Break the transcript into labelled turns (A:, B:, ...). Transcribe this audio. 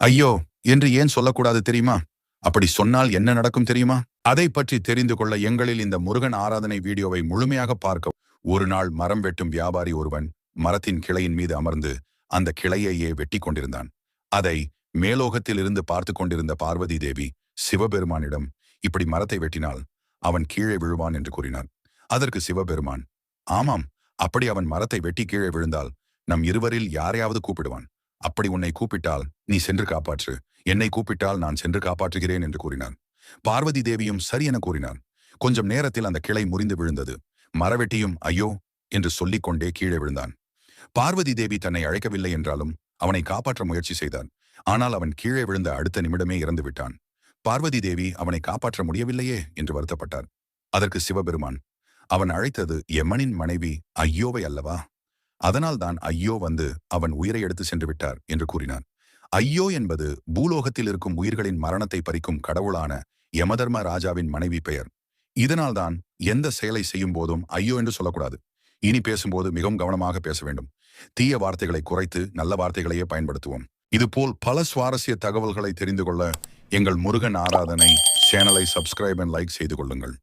A: ஐயோ என்று ஏன் சொல்லக்கூடாது தெரியுமா? அப்படி சொன்னால் என்ன நடக்கும் தெரியுமா? அதை பற்றி தெரிந்து கொள்ள எங்களில் இந்த முருகன் ஆராதனை வீடியோவை முழுமையாக பார்க்க ஒரு நாள் மரம் வெட்டும் வியாபாரி ஒருவன் மரத்தின் கிளையின் மீது அமர்ந்து அந்த கிளையையே வெட்டி கொண்டிருந்தான். அதை மேலோகத்தில் இருந்து பார்த்து கொண்டிருந்த பார்வதி தேவி சிவபெருமானிடம் இப்படி மரத்தை வெட்டினால் அவன் கீழே விழுவான் என்று கூறினார். அதற்கு சிவபெருமான் ஆமாம் அப்படி அவன் மரத்தை வெட்டி கீழே விழுந்தால் நம் இருவரில் யாரையாவது கூப்பிடுவான்? அப்படி உன்னை கூப்பிட்டால் நீ சென்று காப்பாற்று. என்னை கூப்பிட்டால் நான் சென்று காப்பாற்றுகிறேன் என்று கூறினான். பார்வதி தேவியும் சரி என கூறினான். கொஞ்சம் நேரத்தில் அந்த கிளை முறிந்து விழுந்தது. மரவெட்டியும் ஐயோ என்று சொல்லிக் கொண்டே கீழே விழுந்தான். பார்வதி தேவி தன்னை அழைக்கவில்லை என்றாலும் அவனை காப்பாற்ற முயற்சி செய்தான். ஆனால் அவன் கீழே விழுந்த அடுத்த நிமிடமே இறந்து விட்டான். பார்வதி தேவி அவனை காப்பாற்ற முடியவில்லையே என்று வருத்தப்பட்டார். அதற்கு சிவபெருமான் அவன் அழைத்தது எமனின் மனைவி ஐயோவை அல்லவா? அதனால்தான் ஐயோ வந்து அவன் உயிரை எடுத்து சென்று விட்டார் என்று கூறினான். ஐயோ என்பது பூலோகத்தில் இருக்கும் உயிர்களின் மரணத்தை பறிக்கும் கடவுளான யமதர்ம ராஜாவின் மனைவி பெயர். இதனால்தான் எந்த செயலை செய்யும் போதும் ஐயோ என்று சொல்லக்கூடாது. இனி பேசும்போது மிகவும் கவனமாக பேச வேண்டும். தீய வார்த்தைகளை குறைத்து நல்ல வார்த்தைகளையே பயன்படுத்துவோம். இதுபோல் பல சுவாரஸ்ய தகவல்களை தெரிந்து கொள்ள எங்கள் முருகன் ஆராதனை சேனலை சப்ஸ்கிரைப் அண்ட் லைக் செய்து கொள்ளுங்கள்.